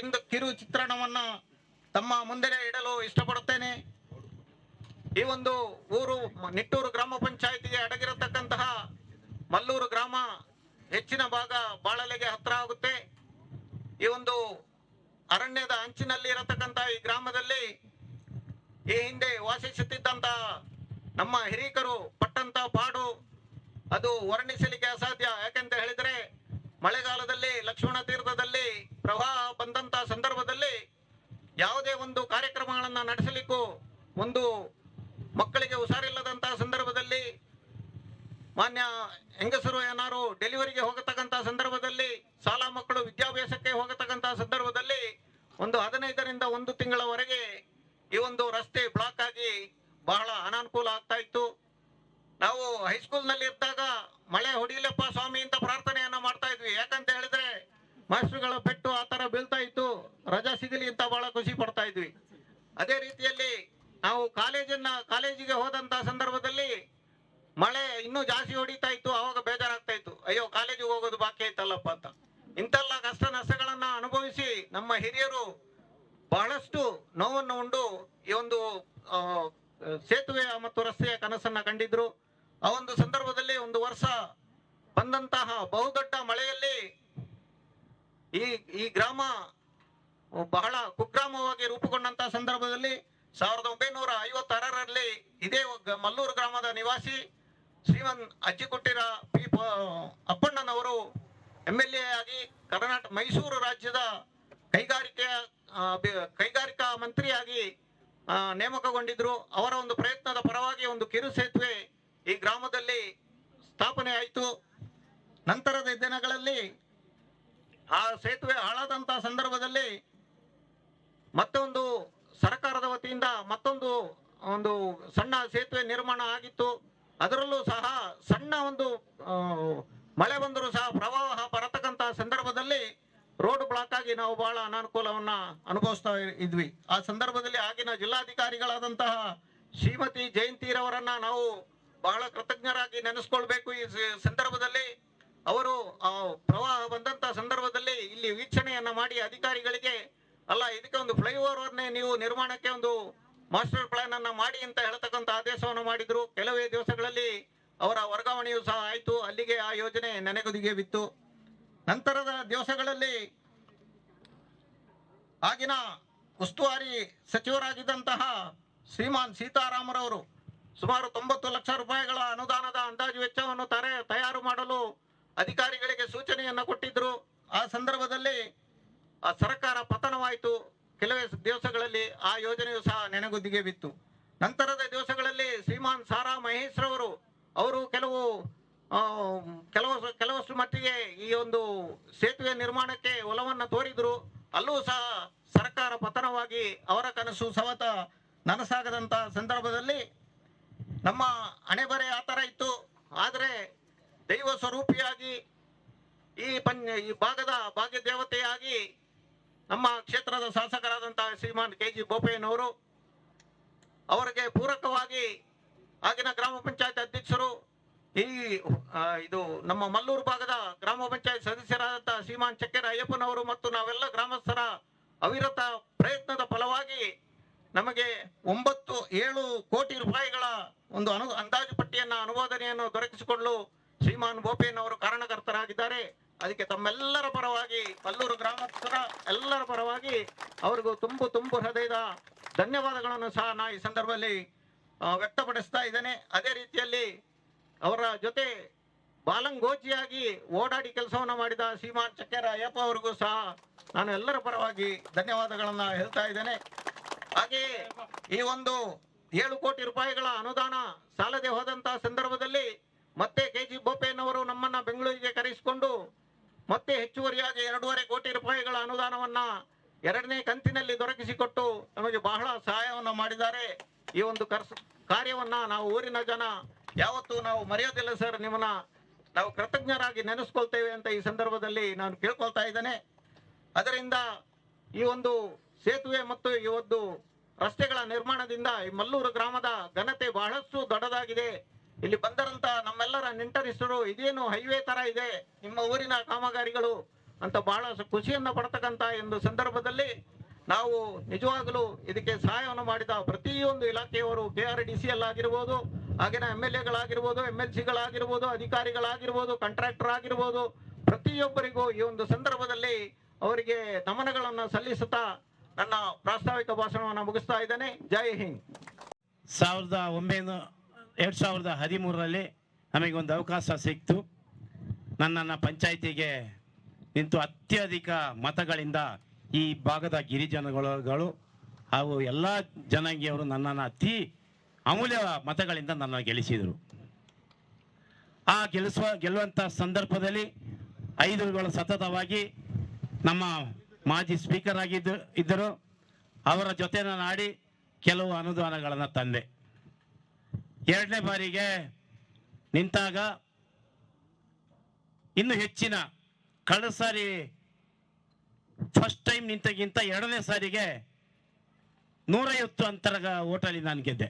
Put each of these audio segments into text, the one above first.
ಕಿಂದ ಕಿರು ಚಿತ್ರಣವನ್ನು ತಮ್ಮ ಮುಂದೆ ಇಡಲು ಇಷ್ಟಪಡುತ್ತೇನೆ. ಈ ಒಂದು ಊರು ನಿಟ್ಟೂರು ಗ್ರಾಮ ಪಂಚಾಯಿತಿಗೆ ಅಡಗಿರತಕ್ಕಂತಹ ಮಲ್ಲೂರು ಗ್ರಾಮ ಹೆಚ್ಚಿನ ಭಾಗ ಬಾಳಲೆಗೆ ಹತ್ರ ಆಗುತ್ತೆ. ಈ ಒಂದು ಅರಣ್ಯದ ಅಂಚಿನಲ್ಲಿ ಇರತಕ್ಕಂತಹ ಈ ಗ್ರಾಮದಲ್ಲಿ ಈ ಹಿಂದೆ ವಾಸಿಸುತ್ತಿದ್ದಂತಹ ನಮ್ಮ ಹಿರೀಕರು ಪಟ್ಟಂತ ಪಾಡು ಅದು ವರ್ಣಿಸಲಿಕ್ಕೆ ಅಸಾಧ್ಯ. ಯಾಕೆಂತ ಹೇಳಿದ್ರೆ ಮಳೆಗಾಲದಲ್ಲಿ ಲಕ್ಷ್ಮಣ ತೀರ್ಥದಲ್ಲಿ, ಪ್ರವಾಹ ಬಂದಂತ ಸಂದರ್ಭದಲ್ಲಿ ಯಾವುದೇ ಒಂದು ಕಾರ್ಯಕ್ರಮಗಳನ್ನ ನಡೆಸಲಿಕ್ಕೂ ಒಂದು ಮಕ್ಕಳಿಗೆ ಹುಷಾರಿಲ್ಲದಂತಹ ಸಂದರ್ಭದಲ್ಲಿ, ಮಾನ್ಯ ಹೆಂಗಸರು ಏನಾರು ಡೆಲಿವರಿಗೆ ಹೋಗತಕ್ಕಂತ ಸಂದರ್ಭದಲ್ಲಿ, ಶಾಲಾ ಮಕ್ಕಳು ವಿದ್ಯಾಭ್ಯಾಸಕ್ಕೆ ಹೋಗತಕ್ಕಂತ ಸಂದರ್ಭದಲ್ಲಿ ಒಂದು ಹದಿನೈದರಿಂದ ಒಂದು ತಿಂಗಳವರೆಗೆ ಈ ಒಂದು ರಸ್ತೆ ಬ್ಲಾಕ್ ಆಗಿ ಬಹಳ ಅನಾನುಕೂಲ ಆಗ್ತಾ ಇತ್ತು. ನಾವು ಹೈಸ್ಕೂಲ್ನಲ್ಲಿ ಇದ್ದಾಗ ಮಳೆ ಹೊಡಿಲಪ್ಪ ಸ್ವಾಮಿ ಅಂತ ಪ್ರಾರ್ಥನೆಯನ್ನ ಮಾಡ್ತಾ ಇದ್ವಿ ಯಾಕಂತ ಹೇಳಿದ್ರೆ ಮಾಸ್ಟರ್ಗಳ ಪೆಟ್ಟು ಆ ತರ ಬೀಳ್ತಾ ಇತ್ತು. ರಜಾ ಸಿಗಲಿ ಅಂತ ಬಹಳ ಖುಷಿ ಪಡ್ತಾ ಇದ್ವಿ. ಅದೇ ರೀತಿಯಲ್ಲಿ ನಾವು ಕಾಲೇಜನ್ನ, ಕಾಲೇಜಿಗೆ ಹೋದಂತ ಸಂದರ್ಭದಲ್ಲಿ ಮಳೆ ಇನ್ನೂ ಜಾಸ್ತಿ ಹೊಡಿತಾ ಇತ್ತು. ಅವಾಗ ಬೇಜಾರಾಗ್ತಾ ಇತ್ತು. ಅಯ್ಯೋ, ಕಾಲೇಜಿಗೆ ಹೋಗೋದು ಬಾಕಿ ಆಯ್ತಲ್ಲಪ್ಪ ಅಂತ. ಇಂತೆಲ್ಲ ಕಷ್ಟ ನಷ್ಟಗಳನ್ನ ಅನುಭವಿಸಿ ನಮ್ಮ ಹಿರಿಯರು ಬಹಳಷ್ಟು ನೋವನ್ನು ಉಂಡು ಈ ಒಂದು ಸೇತುವೆ ಮತ್ತು ರಸ್ತೆಯ ಕನಸನ್ನ ಕಂಡಿದ್ರು. ಆ ಒಂದು ಸಂದರ್ಭದಲ್ಲಿ ಒಂದು ವರ್ಷ ಬಂದಂತಹ ಬಹುದೊಡ್ಡ ಮಳೆಯಲ್ಲಿ ಈ ಈ ಗ್ರಾಮ ಬಹಳ ಕುಗ್ರಾಮವಾಗಿ ರೂಪುಗೊಂಡಂತಹ ಸಂದರ್ಭದಲ್ಲಿ ಸಾವಿರದ ಒಂಬೈನೂರ ಐವತ್ತಾರರಲ್ಲಿ ಇದೇ ಮಲ್ಲೂರು ಗ್ರಾಮದ ನಿವಾಸಿ ಶ್ರೀಮನ್ ಅಜ್ಜಿಕೊಟ್ಟಿರ ಪಿ ಅಪ್ಪಣ್ಣನವರು ಎಂ ಎಲ್ ಎ ಆಗಿ ಕರ್ನಾಟಕ ಮೈಸೂರು ರಾಜ್ಯದ ಕೈಗಾರಿಕೆ ಕೈಗಾರಿಕಾ ಮಂತ್ರಿಯಾಗಿ ನೇಮಕಗೊಂಡಿದ್ರು. ಅವರ ಒಂದು ಪ್ರಯತ್ನದ ಪರವಾಗಿ ಒಂದು ಕಿರು ಸೇತುವೆ ಈ ಗ್ರಾಮದಲ್ಲಿ ಸ್ಥಾಪನೆ ಆಯಿತು. ನಂತರದ ದಿನಗಳಲ್ಲಿ ಆ ಸೇತುವೆ ಹಾಳಾದಂತಹ ಸಂದರ್ಭದಲ್ಲಿ ಮತ್ತೊಂದು ಸರ್ಕಾರದ ವತಿಯಿಂದ ಮತ್ತೊಂದು ಒಂದು ಸಣ್ಣ ಸೇತುವೆ ನಿರ್ಮಾಣ ಆಗಿತ್ತು. ಅದರಲ್ಲೂ ಸಹ ಸಣ್ಣ ಒಂದು ಮಳೆ ಬಂದರೂ ಸಹ ಪ್ರವಾಹ ಬರತಕ್ಕಂತಹ ಸಂದರ್ಭದಲ್ಲಿ ರೋಡ್ ಬ್ಲಾಕ್ ಆಗಿ ನಾವು ಬಹಳ ಅನಾನುಕೂಲವನ್ನ ಅನುಭವಿಸ್ತಾ ಇದ್ವಿ. ಆ ಸಂದರ್ಭದಲ್ಲಿ ಆಗಿನ ಜಿಲ್ಲಾಧಿಕಾರಿಗಳಾದಂತಹ ಶ್ರೀಮತಿ ಜಯಂತಿರವರನ್ನ ನಾವು ಬಹಳ ಕೃತಜ್ಞರಾಗಿ ನೆನೆಸ್ಕೊಳ್ಬೇಕು. ಈ ಸಂದರ್ಭದಲ್ಲಿ ಅವರು ಪ್ರವಾಹ ಬಂದಂತ ಸಂದರ್ಭದಲ್ಲಿ ಇಲ್ಲಿ ವೀಕ್ಷಣೆಯನ್ನ ಮಾಡಿ ಅಧಿಕಾರಿಗಳಿಗೆ, ಅಲ್ಲ ಇದಕ್ಕೆ ಒಂದು ಫ್ಲೈಓವರ್ನೇ ನೀವು ನಿರ್ಮಾಣಕ್ಕೆ ಒಂದು ಮಾಸ್ಟರ್ ಪ್ಲಾನ್ ಅನ್ನ ಮಾಡಿ ಅಂತ ಹೇಳತಕ್ಕಂತ ಆದೇಶವನ್ನು ಮಾಡಿದ್ರು. ಕೆಲವೇ ದಿವಸಗಳಲ್ಲಿ ಅವರ ವರ್ಗಾವಣೆಯೂ ಸಹ ಆಯಿತು. ಅಲ್ಲಿಗೆ ಆ ಯೋಜನೆ ನೆನೆಗುದಿಗೆ ಬಿತ್ತು. ನಂತರದ ದಿವಸಗಳಲ್ಲಿ ಆಗಿನ ಉಸ್ತುವಾರಿ ಸಚಿವರಾಗಿದ್ದಂತಹ ಶ್ರೀಮಾನ್ ಸೀತಾರಾಮರವರು ಸುಮಾರು ತೊಂಬತ್ತು ಲಕ್ಷ ರೂಪಾಯಿಗಳ ಅನುದಾನದ ಅಂದಾಜು ವೆಚ್ಚವನ್ನು ತಯಾರು ಮಾಡಲು ಅಧಿಕಾರಿಗಳಿಗೆ ಸೂಚನೆಯನ್ನು ಕೊಟ್ಟಿದ್ರು. ಆ ಸಂದರ್ಭದಲ್ಲಿ ಆ ಸರ್ಕಾರ ಪತನವಾಯಿತು. ಕೆಲವೇ ದಿವಸಗಳಲ್ಲಿ ಆ ಯೋಜನೆಯು ಸಹ ನೆನೆಗುದ್ದಿಗೆ ಬಿತ್ತು. ನಂತರದ ದಿವಸಗಳಲ್ಲಿ ಶ್ರೀಮಾನ್ ಸಾರಾ ಮಹೇಶ್ರವರು ಅವರು ಕೆಲವು ಕೆಲವಷ್ಟು ಕೆಲವು, ಕೆಲವಷ್ಟು ಮಟ್ಟಿಗೆ ಈ ಒಂದು ಸೇತುವೆ ನಿರ್ಮಾಣಕ್ಕೆ ಒಲವನ್ನು ತೋರಿದ್ರು. ಅಲ್ಲೂ ಸಹ ಸರ್ಕಾರ ಪತನವಾಗಿ ಅವರ ಕನಸು ಸವತ ನನಸಾಗದಂತ ಸಂದರ್ಭದಲ್ಲಿ ನಮ್ಮ ಹಣೆಬರೆ ಆ ಥರ ಇತ್ತು. ಆದರೆ ದೈವ ಸ್ವರೂಪಿಯಾಗಿ ಈ ಪಂಚ ಈ ಭಾಗದ ಭಾಗ್ಯ ದೇವತೆಯಾಗಿ ನಮ್ಮ ಕ್ಷೇತ್ರದ ಶಾಸಕರಾದಂತಹ ಶ್ರೀಮಾನ್ ಕೆ ಜಿ ಬೋಪಯ್ಯನವರು ಅವರಿಗೆ ಪೂರಕವಾಗಿ ಆಗಿನ ಗ್ರಾಮ ಪಂಚಾಯತ್ ಅಧ್ಯಕ್ಷರು, ಈ ಇದು ನಮ್ಮ ಮಲ್ಲೂರು ಭಾಗದ ಗ್ರಾಮ ಪಂಚಾಯತ್ ಸದಸ್ಯರಾದಂತಹ ಶ್ರೀಮಾನ್ ಚಕ್ಕೆರ ಅಯ್ಯಪ್ಪನವರು ಮತ್ತು ನಾವೆಲ್ಲ ಗ್ರಾಮಸ್ಥರ ಅವಿರತ ಪ್ರಯತ್ನದ ಫಲವಾಗಿ ನಮಗೆ ಒಂಬತ್ತು ಏಳು ಕೋಟಿ ರೂಪಾಯಿಗಳ ಒಂದು ಅನು, ಅಂದಾಜು ಪಟ್ಟಿಯನ್ನ ಅನುಮೋದನೆಯನ್ನು ದೊರಕಿಸಿಕೊಳ್ಳಲು ಶ್ರೀಮಾನ್ ಅವರು ಕಾರಣಕರ್ತರಾಗಿದ್ದಾರೆ. ಅದಕ್ಕೆ ತಮ್ಮೆಲ್ಲರ ಪರವಾಗಿ ಪಲ್ಲೂರು ಗ್ರಾಮಸ್ಥರ ಎಲ್ಲರ ಪರವಾಗಿ ಅವರಿಗೂ ತುಂಬು ತುಂಬು ಹೃದಯದ ಧನ್ಯವಾದಗಳನ್ನು ಸಹ ನಾ ಈ ಸಂದರ್ಭದಲ್ಲಿ ವ್ಯಕ್ತಪಡಿಸ್ತಾ ಇದ್ದೇನೆ. ಅದೇ ರೀತಿಯಲ್ಲಿ ಅವರ ಜೊತೆ ಬಾಲಂಗೋಚಿಯಾಗಿ ಓಡಾಡಿ ಕೆಲಸವನ್ನು ಮಾಡಿದ ಶ್ರೀಮಾನ್ ಚಕ್ಕೇರ ಅಯ್ಯಪ್ಪ ಅವರಿಗೂ ಸಹ ನಾನು ಎಲ್ಲರ ಪರವಾಗಿ ಧನ್ಯವಾದಗಳನ್ನು ಹೇಳ್ತಾ ಇದ್ದೇನೆ. ಹಾಗೆಯೇ ಈ ಒಂದು ಏಳು ಕೋಟಿ ರೂಪಾಯಿಗಳ ಅನುದಾನ ಸಾಲದೆ ಹೋದಂತಹ ಸಂದರ್ಭದಲ್ಲಿ ಮತ್ತೆ ಕೆ ಜಿ ಬೋಪಯ್ಯನವರು ನಮ್ಮನ್ನ ಬೆಂಗಳೂರಿಗೆ ಕರೆಸಿಕೊಂಡು ಮತ್ತೆ ಹೆಚ್ಚುವರಿಯಾಗಿ ಎರಡೂವರೆ ಕೋಟಿ ರೂಪಾಯಿಗಳ ಅನುದಾನವನ್ನ ಎರಡನೇ ಕಂತಿನಲ್ಲಿ ದೊರಕಿಸಿಕೊಟ್ಟು ನಮಗೆ ಬಹಳ ಸಹಾಯವನ್ನು ಮಾಡಿದ್ದಾರೆ. ಈ ಒಂದು ಕಾರ್ಯವನ್ನ ನಾವು ಊರಿನ ಜನ ಯಾವತ್ತೂ ನಾವು ಮರೆಯೋದಿಲ್ಲ ಸರ್. ನಿಮ್ಮನ್ನ ನಾವು ಕೃತಜ್ಞರಾಗಿ ನೆನೆಸ್ಕೊಳ್ತೇವೆ ಅಂತ ಈ ಸಂದರ್ಭದಲ್ಲಿ ನಾನು ಕೇಳ್ಕೊಳ್ತಾ ಇದ್ದೇನೆ. ಅದರಿಂದ ಈ ಒಂದು ಸೇತುವೆ ಮತ್ತು ಈ ಒಂದು ರಸ್ತೆಗಳ ನಿರ್ಮಾಣದಿಂದ ಈ ಮಲ್ಲೂರು ಗ್ರಾಮದ ಘನತೆ ಬಹಳಷ್ಟು ದೊಡ್ಡದಾಗಿದೆ. ಇಲ್ಲಿ ಬಂದರಂತ ನಮ್ಮೆಲ್ಲರ ನೆಂಟರಿಷ್ಟರು ಇದೇನು ಹೈವೇ ತರ ಇದೆ, ನಿಮ್ಮ ಊರಿನ ಕಾಮಗಾರಿಗಳು ಅಂತ ಬಹಳ ಖುಷಿಯನ್ನ ಪಡ್ತಕ್ಕಂತ ಒಂದು ಸಂದರ್ಭದಲ್ಲಿ ನಾವು ನಿಜವಾಗಲೂ ಇದಕ್ಕೆ ಸಹಾಯವನ್ನು ಮಾಡಿದ ಪ್ರತಿಯೊಂದು ಇಲಾಖೆಯವರು K R D C L ಆಗಿರ್ಬೋದು ಆಗಿನ ಎಂ ಎಲ್ ಎಗಳಾಗಿರ್ಬೋದು ಎಂ ಎಲ್ ಸಿಗಳಾಗಿರ್ಬೋದು ಅಧಿಕಾರಿಗಳಾಗಿರ್ಬೋದು ಕಾಂಟ್ರಾಕ್ಟರ್ ಆಗಿರ್ಬೋದು, ಪ್ರತಿಯೊಬ್ಬರಿಗೂ ಈ ಒಂದು ಸಂದರ್ಭದಲ್ಲಿ ಅವರಿಗೆ ನಮನಗಳನ್ನು ಸಲ್ಲಿಸುತ್ತಾ ನನ್ನ ಪ್ರಾಸ್ತಾವಿಕ ಭಾಷಣವನ್ನು ಮುಗಿಸ್ತಾ ಇದ್ದೇನೆ. ಜೈ ಹಿಂದ್. ಸಾವಿರದ ಒಂಬೈನೂರ ಎರಡು ಸಾವಿರದ ಹದಿಮೂರರಲ್ಲಿ ನಮಗೊಂದು ಅವಕಾಶ ಸಿಕ್ತು. ನನ್ನನ್ನು ಪಂಚಾಯಿತಿಗೆ ನಿಂತು ಅತ್ಯಧಿಕ ಮತಗಳಿಂದ ಈ ಭಾಗದ ಗಿರಿಜನಗಳು ಹಾಗೂ ಎಲ್ಲ ಜನಾಂಗೀಯವರು ನನ್ನನ್ನು ಅತಿ ಅಮೂಲ್ಯ ಮತಗಳಿಂದ ನನ್ನ ಗೆಲ್ಲಿಸಿದರು. ಆ ಗೆಲ್ಲಿಸುವ ಗೆಲ್ಲುವಂಥ ಸಂದರ್ಭದಲ್ಲಿ ಐದುಗಳು ಸತತವಾಗಿ ನಮ್ಮ ಮಾಜಿ ಸ್ಪೀಕರ್ ಆಗಿದ್ದು, ಇದ್ದರು. ಅವರ ಜೊತೆ ನಾನು ಆಡಿ ಕೆಲವು ಅನುದಾನಗಳನ್ನು ತಂದೆ. ಎರಡನೇ ಬಾರಿಗೆ ನಿಂತಾಗ ಇನ್ನು ಹೆಚ್ಚಿನ ಕಳೆದ ಸಾರಿ ಫಸ್ಟ್ ಟೈಮ್ ನಿಂತಗಿಂತ ಎರಡನೇ ಸಾರಿಗೆ ನೂರೈವತ್ತು ಅಂತರಗ ಓಟಲ್ಲಿ ನಾನು ಗೆದ್ದೆ.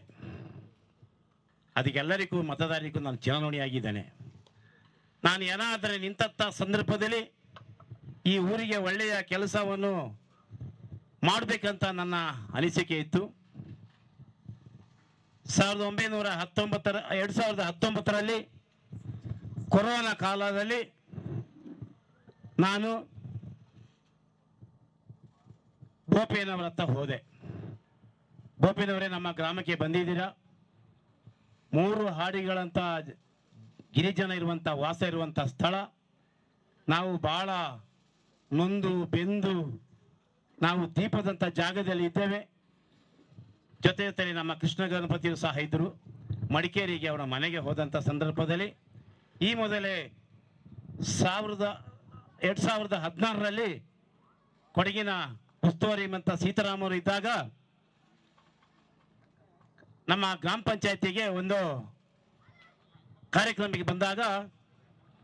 ಅದಕ್ಕೆಲ್ಲರಿಗೂ ಮತದಾರರಿಗೂ ನಾನು ಚಿರನೋಣಿಯಾಗಿದ್ದೇನೆ ನಾನು ಏನಾದರೆ ನಿಂತ ಸಂದರ್ಭದಲ್ಲಿ ಈ ಊರಿಗೆ ಒಳ್ಳೆಯ ಕೆಲಸವನ್ನು ಮಾಡಬೇಕಂತ ನನ್ನ ಅನಿಸಿಕೆ ಇತ್ತು. ಸಾವಿರದ ಒಂಬೈನೂರ ಹತ್ತೊಂಬತ್ತರ, ಎರಡು ಸಾವಿರದ ಹತ್ತೊಂಬತ್ತರಲ್ಲಿ ಕೊರೋನಾ ಕಾಲದಲ್ಲಿ ನಾನು ಬೋಪಯ್ಯನವರ ಹತ್ರ ಹೋದೆ. ಗೋಪಿನವರೇ ನಮ್ಮ ಗ್ರಾಮಕ್ಕೆ ಬಂದಿದ್ದೀರಾ? ಮೂರು ಹಾಡಿಗಳಂತ ಗಿರಿಜನ ಇರುವಂಥ ವಾಸ ಇರುವಂಥ ಸ್ಥಳ. ನಾವು ಭಾಳ ನೊಂದು ಬೆಂದು ನಾವು ದೀಪದಂಥ ಜಾಗದಲ್ಲಿ ಇದ್ದೇವೆ. ಜೊತೆ ಜೊತೆಯಲ್ಲಿ ನಮ್ಮ ಕೃಷ್ಣ ಗಣಪತಿಯು ಸಹ ಇದ್ದರು. ಮಡಿಕೇರಿಗೆ ಅವರ ಮನೆಗೆ ಹೋದಂಥ ಸಂದರ್ಭದಲ್ಲಿ ಈ ಮೊದಲೇ ಸಾವಿರದ, ಎರಡು ಸಾವಿರದ ಹದಿನಾರರಲ್ಲಿ ಕೊಡಗಿನ ಉಸ್ತುವಾರಿ ಮಂತ ಸೀತಾರಾಮರು ಇದ್ದಾಗ ನಮ್ಮ ಗ್ರಾಮ ಪಂಚಾಯತಿಗೆ ಒಂದು ಕಾರ್ಯಕ್ರಮಕ್ಕೆ ಬಂದಾಗ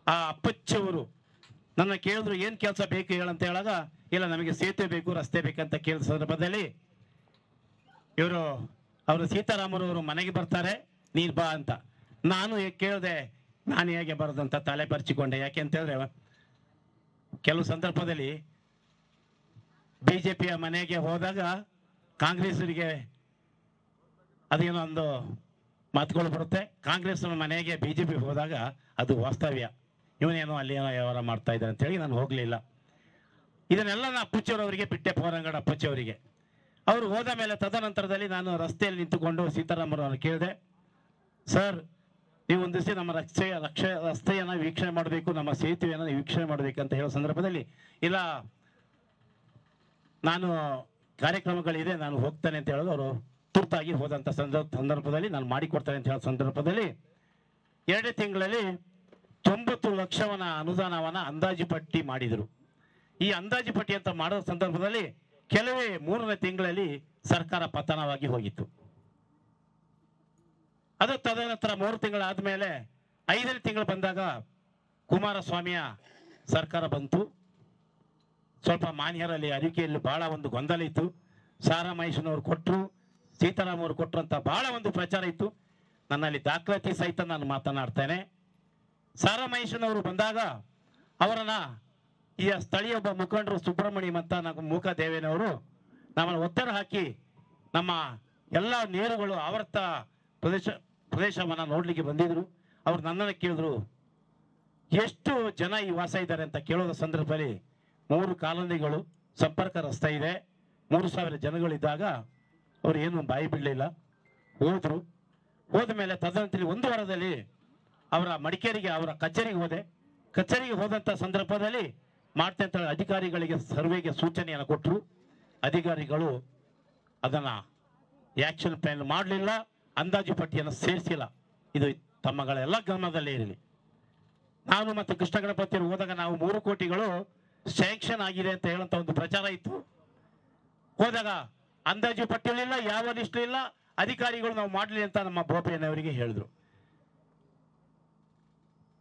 ಆ ಅಪ್ಪಚ್ಚವರು ನನ್ನ ಕೇಳಿದ್ರು, ಏನು ಕೆಲಸ ಬೇಕು ಹೇಳಂತ ಹೇಳಾಗ, ಇಲ್ಲ, ನಮಗೆ ಸೇತುವೆ ಬೇಕು, ರಸ್ತೆ ಬೇಕಂತ ಕೇಳಿದ ಸಂದರ್ಭದಲ್ಲಿ ಇವರು ಅವರು ಸೀತಾರಾಮರವರು ಮನೆಗೆ ಬರ್ತಾರೆ, ನೀನು ಬಾ ಅಂತ. ನಾನು ಕೇಳಿದೆ, ನಾನು ಹೇಗೆ ಬರೋದಂತ ತಲೆ ಪರಿಚಿಕೊಂಡೆ. ಯಾಕೆ ಅಂತ ಕೆಲವು ಸಂದರ್ಭದಲ್ಲಿ ಬಿ ಜೆ ಪಿಯ ಮನೆಗೆ ಹೋದಾಗ ಕಾಂಗ್ರೆಸ್ಸರಿಗೆ ಅದೇನೋ ಒಂದು ಮಾತುಗಳು ಬರುತ್ತೆ. ಕಾಂಗ್ರೆಸ್ ಮನೆಗೆ ಬಿ ಜೆ ಪಿ ಹೋದಾಗ ಅದು ವಾಸ್ತವ್ಯ. ಇವನೇನೋ ಅಲ್ಲಿ ಏನೋ ವ್ಯವಹಾರ ಮಾಡ್ತಾ ಇದ್ದಾರೆ ಅಂತೇಳಿ ನಾನು ಹೋಗಲಿಲ್ಲ. ಇದನ್ನೆಲ್ಲ ನಾನು ಅಪ್ಪಚ್ಚಿಯವರವರಿಗೆ ಬಿಟ್ಟೆ ಪೋರಂಗಡ ಅಪ್ಪಚ್ಚಿಯವರಿಗೆ ಅವರು ಹೋದ ಮೇಲೆ ತದನಂತರದಲ್ಲಿ ನಾನು ರಸ್ತೆಯಲ್ಲಿ ನಿಂತುಕೊಂಡು ಸೀತಾರಾಮರವರನ್ನು ಕೇಳಿದೆ. ಸರ್, ನೀವು ಒಂದು ದಿವಸ ನಮ್ಮ ರಕ್ಷೆ ರಕ್ಷ, ರಸ್ತೆಯನ್ನು ವೀಕ್ಷಣೆ ಮಾಡಬೇಕು, ನಮ್ಮ ಸೇತುವೆಯನ್ನು ವೀಕ್ಷಣೆ ಮಾಡಬೇಕು ಅಂತ ಹೇಳೋ ಸಂದರ್ಭದಲ್ಲಿ ಇಲ್ಲ, ನಾನು ಕಾರ್ಯಕ್ರಮಗಳಿದೆ, ನಾನು ಹೋಗ್ತೇನೆ ಅಂತ ಹೇಳೋದು ಅವರು ತುರ್ತಾಗಿ ಹೋದಂಥ ಸಂದರ್ಭ ಸಂದರ್ಭದಲ್ಲಿ ನಾನು ಮಾಡಿಕೊಡ್ತೇನೆ ಅಂತ ಹೇಳೋ ಸಂದರ್ಭದಲ್ಲಿ ಎರಡೇ ತಿಂಗಳಲ್ಲಿ ತೊಂಬತ್ತು ಲಕ್ಷವನ್ನ ಅನುದಾನವನ್ನು ಅಂದಾಜು ಪಟ್ಟಿ ಮಾಡಿದರು. ಈ ಅಂದಾಜು ಪಟ್ಟಿ ಅಂತ ಮಾಡೋ ಸಂದರ್ಭದಲ್ಲಿ ಕೆಲವೇ ಮೂರನೇ ತಿಂಗಳಲ್ಲಿ ಸರ್ಕಾರ ಪತನವಾಗಿ ಹೋಗಿತ್ತು. ಅದು ತದನಂತರ ಮೂರು ತಿಂಗಳಾದ್ಮೇಲೆ ಐದನೇ ತಿಂಗಳು ಬಂದಾಗ ಕುಮಾರಸ್ವಾಮಿಯ ಸರ್ಕಾರ ಬಂತು. ಸ್ವಲ್ಪ ಮಾನ್ಯರಲ್ಲಿ ಅರಿಕೆಯಲ್ಲಿ ಬಹಳ ಒಂದು ಗೊಂದಲ ಇತ್ತು. ಸಾರಾ ಕೊಟ್ಟರು ಸೀತಾರಾಮ್ ಅವರು ಕೊಟ್ಟರು ಅಂತ ಬಹಳ ಒಂದು ಪ್ರಚಾರ ಇತ್ತು. ನನ್ನಲ್ಲಿ ದಾಖಲಾತಿ ಸಹಿತ ನಾನು ಮಾತನಾಡ್ತೇನೆ. ಸಾರಾ ಮಹೇಶನವರು ಬಂದಾಗ ಅವರನ್ನ ಈ ಸ್ಥಳೀಯ ಒಬ್ಬ ಮುಖಂಡರು ಸುಬ್ರಹ್ಮಣ್ಯಂ ಅಂತ ನಮ್ಮ ಮೂಕ ದೇವೇನವರು ನಮ್ಮನ್ನು ಒತ್ತಡ ಹಾಕಿ ನಮ್ಮ ಎಲ್ಲ ನೀರುಗಳು ಆವರ್ತ ಪ್ರದೇಶ ಪ್ರದೇಶವನ್ನು ನೋಡಲಿಕ್ಕೆ ಬಂದಿದ್ರು. ಅವ್ರು ನನ್ನನ್ನು ಕೇಳಿದ್ರು, ಎಷ್ಟು ಜನ ಈ ವಾಸ ಇದ್ದಾರೆ ಅಂತ ಕೇಳೋದ ಸಂದರ್ಭದಲ್ಲಿ ಮೂರು ಕಾಲೋನಿಗಳು, ಸಂಪರ್ಕ ರಸ್ತೆ ಇದೆ. ಮೂರು ಸಾವಿರ ಜನಗಳಿದ್ದಾಗ ಅವ್ರು ಏನು ಬಾಯಿ ಬಿಡಲಿಲ್ಲ ಹೋದರು. ಹೋದ ಮೇಲೆ ತದನಂತರ ಒಂದು ವಾರದಲ್ಲಿ ಅವರ ಮಡಿಕೇರಿಗೆ, ಅವರ ಕಚೇರಿಗೆ ಹೋದೆ. ಕಚೇರಿಗೆ ಹೋದಂಥ ಸಂದರ್ಭದಲ್ಲಿ ಮಾಡ್ತಂತ ಹೇಳಿ ಅಧಿಕಾರಿಗಳಿಗೆ ಸರ್ವೆಗೆ ಸೂಚನೆಯನ್ನು ಕೊಟ್ಟರು ಅಧಿಕಾರಿಗಳು ಅದನ್ನು ಆ್ಯಕ್ಷನ್ ಪ್ಲಾನ್ ಮಾಡಲಿಲ್ಲ, ಅಂದಾಜು ಪಟ್ಟಿಯನ್ನು ಸೇರಿಸಿಲ್ಲ. ಇದು ತಮ್ಮಗಳೆಲ್ಲ ಗಮನದಲ್ಲೇ ಇರಲಿ. ನಾನು ಮತ್ತು ಕೃಷ್ಣ ಗಣಪತಿಯವರು ಹೋದಾಗ ನಾವು ಮೂರು ಕೋಟಿಗಳು ಸ್ಯಾಂಕ್ಷನ್ ಆಗಿದೆ ಅಂತ ಹೇಳೋಂಥ ಒಂದು ಪ್ರಚಾರ ಇತ್ತು. ಹೋದಾಗ ಅಂದಾಜು ಪಟ್ಟಿಯಲ್ಲಿಲ್ಲ, ಯಾವ ಲಿಸ್ಟ್ ಇಲ್ಲ, ಅಧಿಕಾರಿಗಳು ನಾವು ಮಾಡಲಿ ಅಂತ ನಮ್ಮ ಬೋಪಯ್ಯನವರಿಗೆ ಹೇಳಿದ್ರು.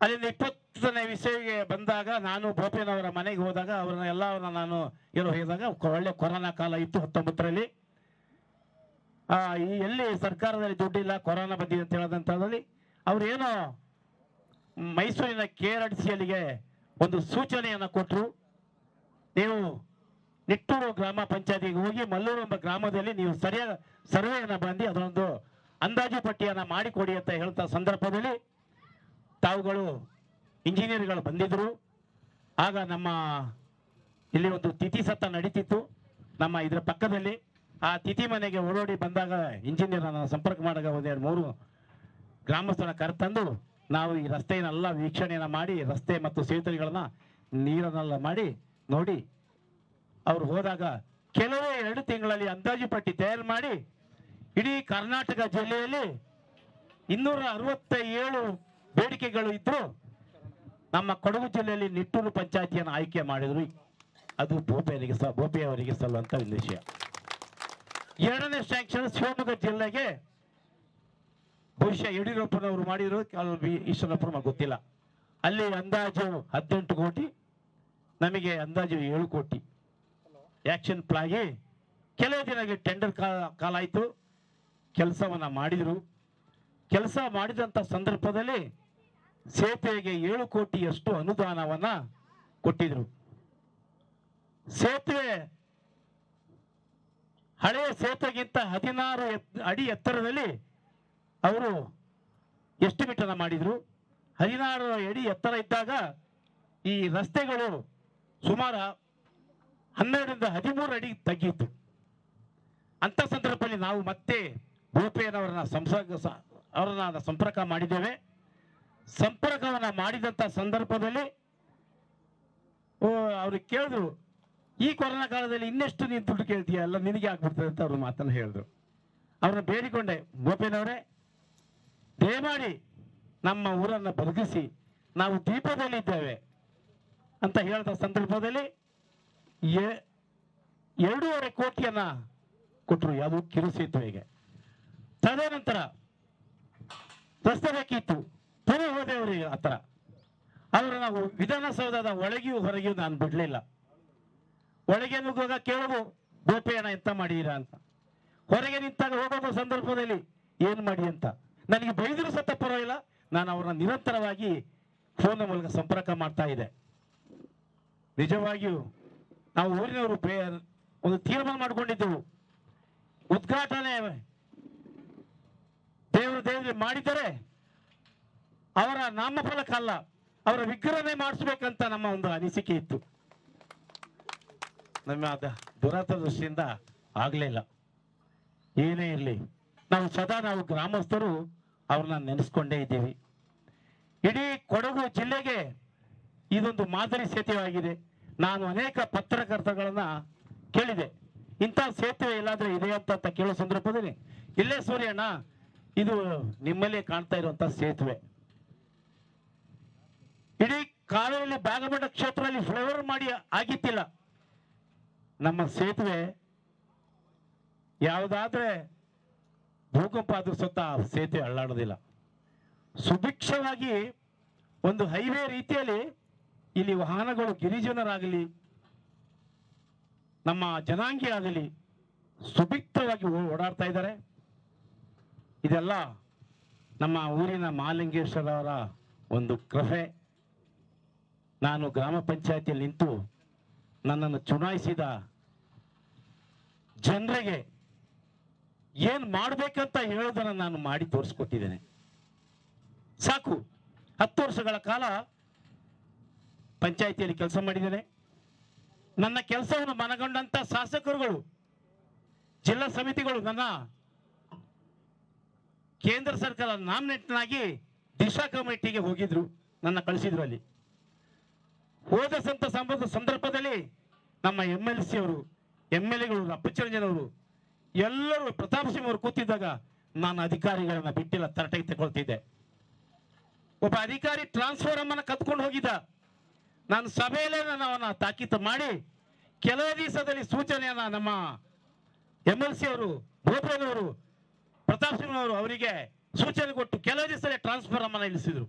ಅಲ್ಲಿಂದ ಇಪ್ಪತ್ತನೇ ವಿಷಯಕ್ಕೆ ಬಂದಾಗ ನಾನು ಬೋಪಯ್ಯನವರ ಮನೆಗೆ ಹೋದಾಗ ಅವರನ್ನ ಎಲ್ಲವನ್ನ ನಾನು ಏನೋ ಹೇಳಿದಾಗ ಒಳ್ಳೆ ಕೊರೋನಾ ಕಾಲ ಇತ್ತು ಹತ್ತೊಂಬತ್ತರಲ್ಲಿ. ಈ ಎಲ್ಲಿ ಸರ್ಕಾರದಲ್ಲಿ ದುಡ್ಡಿಲ್ಲ, ಕೊರೋನಾ ಬಂದಿದೆ ಅಂತ ಹೇಳದಂತದಲ್ಲಿ ಅವ್ರೇನೋ ಮೈಸೂರಿನ ಕೆ ಆರ್ ಸಿ ಒಂದು ಸೂಚನೆಯನ್ನು ಕೊಟ್ಟರು ನೀವು ನಿಟ್ಟೂರು ಗ್ರಾಮ ಪಂಚಾಯತಿಗೆ ಹೋಗಿ ಮಲ್ಲೂರು ಎಂಬ ಗ್ರಾಮದಲ್ಲಿ ನೀವು ಸರಿಯಾದ ಸರ್ವೆಯನ್ನು ಬಂದು ಅದರೊಂದು ಅಂದಾಜು ಪಟ್ಟಿಯನ್ನು ಮಾಡಿಕೊಡಿ ಅಂತ ಹೇಳ್ತಾ ಸಂದರ್ಭದಲ್ಲಿ ತಾವುಗಳು ಇಂಜಿನಿಯರ್ಗಳು ಬಂದಿದ್ದರು ಆಗ ನಮ್ಮ ಇಲ್ಲಿ ಒಂದು ತಿಥಿ ಸತ್ತ ನಡೀತಿತ್ತು. ನಮ್ಮ ಇದರ ಪಕ್ಕದಲ್ಲಿ ಆ ತಿಥಿ ಮನೆಗೆ ಓಡೋಡಿ ಬಂದಾಗ ಇಂಜಿನಿಯರ್ ಸಂಪರ್ಕ ಮಾಡಾಗ ಒಂದೆರಡು ಮೂರು ಗ್ರಾಮಸ್ಥರ ಕರೆತಂದು ನಾವು ಈ ರಸ್ತೆಯನ್ನೆಲ್ಲ ವೀಕ್ಷಣೆಯನ್ನು ಮಾಡಿ, ರಸ್ತೆ ಮತ್ತು ಸೇತುವೆಗಳನ್ನು ನೀರನ್ನೆಲ್ಲ ಮಾಡಿ, ನೋಡಿ ಅವರು ಹೋದಾಗ ಕೆಲವೇ ಎರಡು ತಿಂಗಳಲ್ಲಿ ಅಂದಾಜು ಪಟ್ಟಿ ತಯಾರು ಮಾಡಿ ಇಡೀ ಕರ್ನಾಟಕ ಜಿಲ್ಲೆಯಲ್ಲಿ ಇನ್ನೂರ ಅರವತ್ತ ಏಳು ಬೇಡಿಕೆಗಳು ಇದ್ರು ನಮ್ಮ ಕೊಡಗು ಜಿಲ್ಲೆಯಲ್ಲಿ ನಿಟ್ಟೂರು ಪಂಚಾಯತಿಯನ್ನು ಆಯ್ಕೆ ಮಾಡಿದ್ರು. ಅದು ಬೋಪೆಯವರಿಗೆ ಸ ಬೋಪೆಯವರಿಗೆ ಸಲ್ಲುವಂತ ಒಂದು ವಿಷಯ ಎರಡನೇ ಸ್ಯಾಂಕ್ಷನ್ ಶಿವಮೊಗ್ಗ ಜಿಲ್ಲೆಗೆ ಬಹುಶಃ ಯಡಿಯೂರಪ್ಪನವರು ಮಾಡಿದ್ರು ಬಿ ಈಶ್ವರಪ್ಪನ ಗೊತ್ತಿಲ್ಲ. ಅಲ್ಲಿ ಅಂದಾಜು ಹದಿನೆಂಟು ಕೋಟಿ, ನಮಗೆ ಅಂದಾಜು ಏಳು ಕೋಟಿ ಆಕ್ಷನ್ ಪ್ಲಾಗಿ ಕೆಲವು ದಿನಕ್ಕೆ ಟೆಂಡರ್ ಕಾಲ ಕಾಲ ಕೆಲಸವನ್ನ ಮಾಡಿದರು. ಕೆಲಸ ಮಾಡಿದಂಥ ಸಂದರ್ಭದಲ್ಲಿ ಸೇತುವೆಗೆ ಏಳು ಕೋಟಿಯಷ್ಟು ಅನುದಾನವನ್ನ ಕೊಟ್ಟಿದ್ರು. ಸೇತುವೆ ಹಳೆಯ ಸೇತುವೆಗಿಂತ ಹದಿನಾರು ಅಡಿ ಎತ್ತರದಲ್ಲಿ ಅವರು ಎಸ್ಟಿಮೇಟ್ ಅನ್ನ ಮಾಡಿದ್ರು. ಹದಿನಾರು ಅಡಿ ಎತ್ತರ ಇದ್ದಾಗ ಈ ರಸ್ತೆಗಳು ಸುಮಾರು ಹನ್ನೆರಡರಿಂದ ಹದಿಮೂರು ಅಡಿ ತಗ್ಗಿತ್ತು. ಅಂತ ಸಂದರ್ಭದಲ್ಲಿ ನಾವು ಮತ್ತೆ ಭೂಪೇನವರನ್ನ ಸಂಪರ್ಕ ಅವರನ್ನ ಸಂಪರ್ಕ ಮಾಡಿದ್ದೇವೆ. ಸಂಪರ್ಕವನ್ನ ಮಾಡಿದಂತ ಸಂದರ್ಭದಲ್ಲಿ ಅವ್ರಿಗೆ ಕೇಳಿದ್ರು, ಈ ಕೊರೋನಾ ಕಾಲದಲ್ಲಿ ಇನ್ನೆಷ್ಟು ನೀನು ದುಡ್ಡು ಕೇಳ್ತೀಯ? ಎಲ್ಲ ನಿನಗೆ ಆಗ್ಬಿಡ್ತದೆ ಅಂತ ಅವ್ರ ಮಾತನ್ನು ಹೇಳಿದ್ರು. ಅವ್ರನ್ನ ಬೇಡಿಕೊಂಡೆ, ಗೋಪೇನವರೇ, ದಯಮಾಡಿ ನಮ್ಮ ಊರನ್ನು ಬದುಕಿಸಿ, ನಾವು ದೀಪದಲ್ಲಿದ್ದೇವೆ ಅಂತ ಹೇಳಿದ ಸಂದರ್ಭದಲ್ಲಿ ಎರಡೂವರೆ ಕೋಟಿಯನ್ನ ಕೊಟ್ಟರು ಯಾವುದು ಕಿರು ಹೀಗೆ ತದನಂತರ ರಸ್ತೆ ಬೇಕಿತ್ತು. ಹೋದೆ ಅವರಿಗೆ ಹತ್ರ ಅವರು ನಾವು ವಿಧಾನಸೌಧದ ಒಳಗಿಯೂ ಹೊರಗೆಯೂ ನಾನು ಬಿಡಲಿಲ್ಲ. ಒಳಗೆ ನುಗ್ಗುವಾಗ ಕೇಳೋದು ಗೋಪೇಣ ಎಂತ ಮಾಡಿದೀರಾ ಅಂತ. ಹೊರಗೆ ನಿಂತಾಗ ಹೋಗೋ ಸಂದರ್ಭದಲ್ಲಿ, ಏನು ಮಾಡಿ ಅಂತ? ನನಗೆ ಬೈದರೂ ಸತ್ತ ಪರವಾಗಿಲ್ಲ, ನಾನು ಅವ್ರನ್ನ ನಿರಂತರವಾಗಿ ಫೋನ್ ಮೂಲಕ ಸಂಪರ್ಕ ಮಾಡ್ತಾ ಇದೆ ನಿಜವಾಗಿಯೂ, ನಾವು ಊರಿನವರು ಒಂದು ತೀರ್ಮಾನ ಮಾಡಿಕೊಂಡಿದ್ದೆವು. ಉದ್ಘಾಟನೆ ದೇವರು ದೇವರು ಮಾಡಿದರೆ ಅವರ ನಾಮಫಲಕ ಅಲ್ಲ ಅವರ ವಿಗ್ರಹಣೆ ಮಾಡಿಸ್ಬೇಕಂತ ನಮ್ಮ ಒಂದು ಅನಿಸಿಕೆ ಇತ್ತು. ನಮ್ಮ ಅದ ದುರದೃಷ್ಟಿಯಿಂದ ಆಗಲಿಲ್ಲ ಏನೇ ಇರಲಿ, ನಾವು ಸದಾ ನಾವು ಗ್ರಾಮಸ್ಥರು ಅವ್ರನ್ನ ನೆನೆಸ್ಕೊಂಡೇ ಇದ್ದೀವಿ. ಇಡೀ ಕೊಡಗು ಜಿಲ್ಲೆಗೆ ಇದೊಂದು ಮಾದರಿ ಸೇತುವೆಯಾಗಿದೆ. ನಾನು ಅನೇಕ ಪತ್ರಕರ್ತಗಳನ್ನ ಕೇಳಿದೆ. ಇಂಥ ಸೇತುವೆ ಎಲ್ಲಾದ್ರೂ ಇದೆ ಅಂತ ಕೇಳೋ ಸಂದರ್ಭದಲ್ಲಿ, ಇಲ್ಲೇ ಸೂರ್ಯಣ್ಣ, ಇದು ನಿಮ್ಮಲ್ಲೇ ಕಾಣ್ತಾ ಇರುವಂತ ಸೇತುವೆ. ಇಡೀ ಕಾಲದಲ್ಲಿ ಭಾಗಮಂಡ ಕ್ಷೇತ್ರದಲ್ಲಿ ಫ್ಲೋವರ್ ಮಾಡಿ ಆಗಿತ್ತಿಲ್ಲ. ನಮ್ಮ ಸೇತುವೆ ಯಾವುದಾದ್ರೆ ಭೂಕಂಪ ಆದ್ರೂ ಸುತ್ತ ಸೇತುವೆ ಅಳ್ಳಾಡೋದಿಲ್ಲ. ಸುಭಿಕ್ಷವಾಗಿ ಒಂದು ಹೈವೇ ರೀತಿಯಲ್ಲಿ ಇಲ್ಲಿ ವಾಹನಗಳು ಗಿರಿಜನರಾಗಲಿ, ನಮ್ಮ ಜನಾಂಗಿ ಆಗಲಿ ಸುಭಿಕ್ತವಾಗಿ ಓಡಾಡ್ತಾ ಇದ್ದಾರೆ. ಇದೆಲ್ಲ ನಮ್ಮ ಊರಿನ ಮಹಾಲಿಂಗೇಶ್ವರವರ ಒಂದು ಕೃಪೆ. ನಾನು ಗ್ರಾಮ ಪಂಚಾಯತಿಯಲ್ಲಿ ನಿಂತು ನನ್ನನ್ನು ಚುನಾಯಿಸಿದ ಜನರಿಗೆ ಏನು ಮಾಡಬೇಕಂತ ಹೇಳೋದನ್ನು ನಾನು ಮಾಡಿ ತೋರಿಸ್ಕೊಟ್ಟಿದ್ದೇನೆ. ಸಾಕು, ಹತ್ತು ವರ್ಷಗಳ ಕಾಲ ಪಂಚಾಯಿತಿಯಲ್ಲಿ ಕೆಲಸ ಮಾಡಿದ್ದೇನೆ. ನನ್ನ ಕೆಲಸವನ್ನು ಮನಗೊಂಡಂತ ಶಾಸಕರುಗಳು, ಜಿಲ್ಲಾ ಸಮಿತಿಗಳು ನನ್ನ ಕೇಂದ್ರ ಸರ್ಕಾರ ನಾಮಿನೇಟ್ನಾಗಿ ದಿಶಾ ಕಮಿಟಿಗೆ ಹೋಗಿದ್ರು, ನನ್ನ ಕಳಿಸಿದ್ರು ಅಲ್ಲಿ. ಹೋದ ಸಂತ ಸಂಬಂಧ ಸಂದರ್ಭದಲ್ಲಿ ನಮ್ಮ ಎಂ ಎಲ್ ಸಿ ಅವರು ಎಂ ಎಲ್ ಎಗಳು ಅಪ್ಪಚರಂಜನ್ ಅವರು, ಎಲ್ಲರೂ ಪ್ರತಾಪ್ ಸಿಂಗ್ ಅವರು ಕೂತಿದ್ದಾಗ ನಾನು ಅಧಿಕಾರಿಗಳನ್ನ ಬಿಟ್ಟಿಲ್ಲ, ತರಟೆಗೆ ತಗೊಳ್ತಿದ್ದೆ. ಒಬ್ಬ ಅಧಿಕಾರಿ ಟ್ರಾನ್ಸ್ಫರ್ ಅಮ್ಮನ ಕತ್ಕೊಂಡು ಹೋಗಿದ್ದ. ನಾನು ಸಭೆಯಲ್ಲೇ ನಾನು ಅವನ ತಾಕೀತು ಮಾಡಿ ಕೆಲವು ದಿವಸದಲ್ಲಿ ಸೂಚನೆಯನ್ನ ನಮ್ಮ ಎಂ ಎಲ್ ಸಿ ಅವರು ಗೋಪುರದವರು ಪ್ರತಾಪ್ ಸಿಂಗ್ ಅವರು ಅವರಿಗೆ ಸೂಚನೆ ಕೊಟ್ಟು ಕೆಲವು ದಿವಸದಲ್ಲಿ ಟ್ರಾನ್ಸ್ಫರ್ ಅಮ್ಮನ ಇಳಿಸಿದ್ರು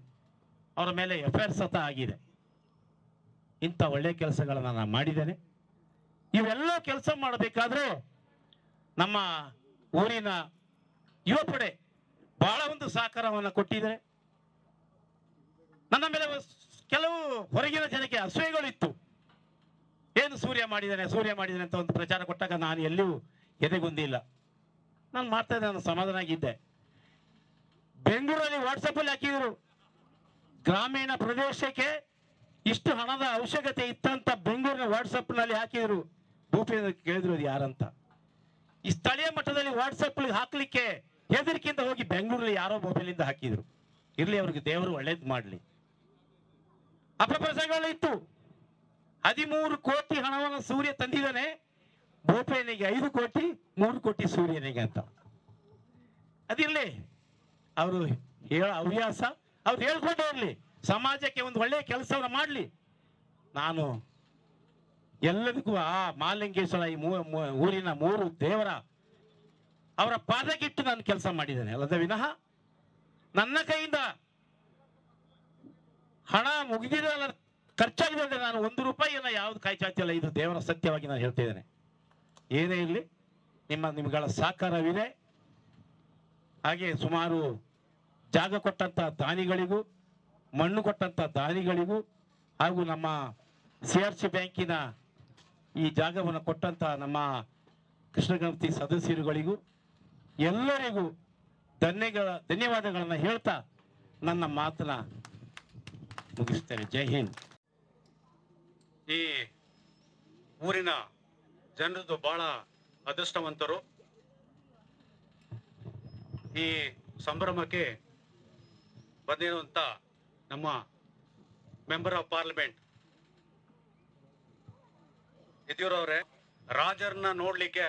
ಅವರ ಮೇಲೆ ಎಫ್ ಆರ್ ಸತ ಆಗಿದೆ. ಇಂಥ ಒಳ್ಳೆ ಕೆಲಸಗಳನ್ನು ನಾನು ಮಾಡಿದ್ದೇನೆ. ಇವೆಲ್ಲ ಕೆಲಸ ಮಾಡಬೇಕಾದ್ರೆ ನಮ್ಮ ಊರಿನ ಯುವ ಪಡೆ ಬಹಳ ಒಂದು ಸಹಕಾರವನ್ನು ಕೊಟ್ಟಿದ್ದಾರೆ. ನನ್ನ ಮೇಲೆ ಕೆಲವು ಹೊರಗಿನ ಜನಕ್ಕೆ ಅಸೂಯೆಗಳು ಇತ್ತು. ಏನು ಸೂರ್ಯ ಮಾಡಿದ್ದಾನೆ ಸೂರ್ಯ ಮಾಡಿದ್ದಾನೆ ಅಂತ ಒಂದು ಪ್ರಚಾರ ಕೊಟ್ಟಾಗ ನಾನು ಎಲ್ಲಿಯೂ ಎದೆಗುಂದಿಲ್ಲ. ನಾನು ಮಾಡ್ತಾ ಇದ್ದೆ, ನಾನು ಸಮಾಧಾನ ಆಗಿದ್ದೆ. ಬೆಂಗಳೂರಲ್ಲಿ ವಾಟ್ಸಪ್ಪಲ್ಲಿ ಹಾಕಿದ್ರು. ಗ್ರಾಮೀಣ ಪ್ರದೇಶಕ್ಕೆ ಇಷ್ಟು ಹಣದ ಅವಶ್ಯಕತೆ ಇತ್ತಂತ ಬೆಂಗಳೂರಿನ ವಾಟ್ಸಪ್ನಲ್ಲಿ ಹಾಕಿದ್ರು. ಭೂಪೇಂದ್ರ ಕೇಳಿದ್ರು ಅದು ಯಾರಂತ. ಈ ಸ್ಥಳೀಯ ಮಟ್ಟದಲ್ಲಿ ವಾಟ್ಸಪ್ ಹಾಕ್ಲಿಕ್ಕೆ ಹೆದರಿಕೆಯಿಂದ ಹೋಗಿ ಬೆಂಗಳೂರಲ್ಲಿ ಯಾರೋ ಮೊಬೈಲಿಂದ ಹಾಕಿದ್ರು. ಇರ್ಲಿ ಅವ್ರಿಗೆ ದೇವರು ಒಳ್ಳೇದು ಮಾಡಲಿ. ಅಪಪ್ರಸಂಗಗಳು ಇತ್ತು. ಹದಿಮೂರು ಕೋಟಿ ಹಣವನ್ನು ಸೂರ್ಯ ತಂದಿದ್ದಾನೆ. ಭೂಪೇನಿಗೆ ಐದು ಕೋಟಿ, ಮೂರು ಕೋಟಿ ಸೂರ್ಯನಿಗೆ ಅಂತ. ಅದಿರ್ಲಿ, ಅವರು ಹೇಳ ಹವ್ಯಾಸ, ಅವ್ರು ಹೇಳ್ಕೊಂಡೇ ಇರಲಿ. ಸಮಾಜಕ್ಕೆ ಒಂದು ಒಳ್ಳೆಯ ಕೆಲಸವನ್ನು ಮಾಡಲಿ. ನಾನು ಎಲ್ಲದಕ್ಕೂ ಆ ಮಾಲಿಂಗೇಶ್ವರ ಈ ಊರಿನ ಮೂರು ದೇವರ ಅವರ ಪಾದಗಿಟ್ಟು ನಾನು ಕೆಲಸ ಮಾಡಿದ್ದೇನೆ. ಅಲ್ಲದ ವಿನಃ ನನ್ನ ಕೈಯಿಂದ ಹಣ ಮುಗಿದಿರಲ್ಲ ಖರ್ಚಾಗಿದೆ ನಾನು ಒಂದು ರೂಪಾಯಿಯನ್ನ ಯಾವ್ದು ಕೈ ಚಾಚಿಲ್ಲ ಇದು ದೇವರ ಸತ್ಯವಾಗಿ ನಾನು ಹೇಳ್ತಿದ್ದೇನೆ ಏನೇ ಇರಲಿ, ನಿಮ್ಮ, ನಿಮ್ಗಳ ಸಹಕಾರವಿದೆ. ಹಾಗೆ ಸುಮಾರು ಜಾಗ ಕೊಟ್ಟಂತ ದಾನಿಗಳಿಗೂ ಮಣ್ಣು ಕೊಟ್ಟಂತ ದಾನಿಗಳಿಗೂ ಹಾಗೂ ನಮ್ಮ ಸಿ ಆರ್ ಸಿ ಬ್ಯಾಂಕಿನ ಈ ಜಾಗವನ್ನು ಕೊಟ್ಟಂತ ನಮ್ಮ ಕೃಷ್ಣಗಣಪತಿ ಸದಸ್ಯರುಗಳಿಗೂ ಎಲ್ಲರಿಗೂ ಧನ್ಯಗಳ, ಧನ್ಯವಾದಗಳನ್ನು ಹೇಳ್ತಾ ನನ್ನ ಮಾತನ್ನ ಮುಗಿಸ್ತೇನೆ. ಜೈ ಹಿಂದ್. ಈ ಊರಿನ ಜನರದು ಬಹಳ ಅದೃಷ್ಟವಂತರು. ಈ ಸಂಭ್ರಮಕ್ಕೆ ಬಂದಿರುವಂತ ನಮ್ಮ ಮೆಂಬರ್ ಆಫ್ ಪಾರ್ಲಿಮೆಂಟ್. ಯದಿಯೂರವ್ರೆ ರಾಜರನ್ನ ನೋಡ್ಲಿಕ್ಕೆ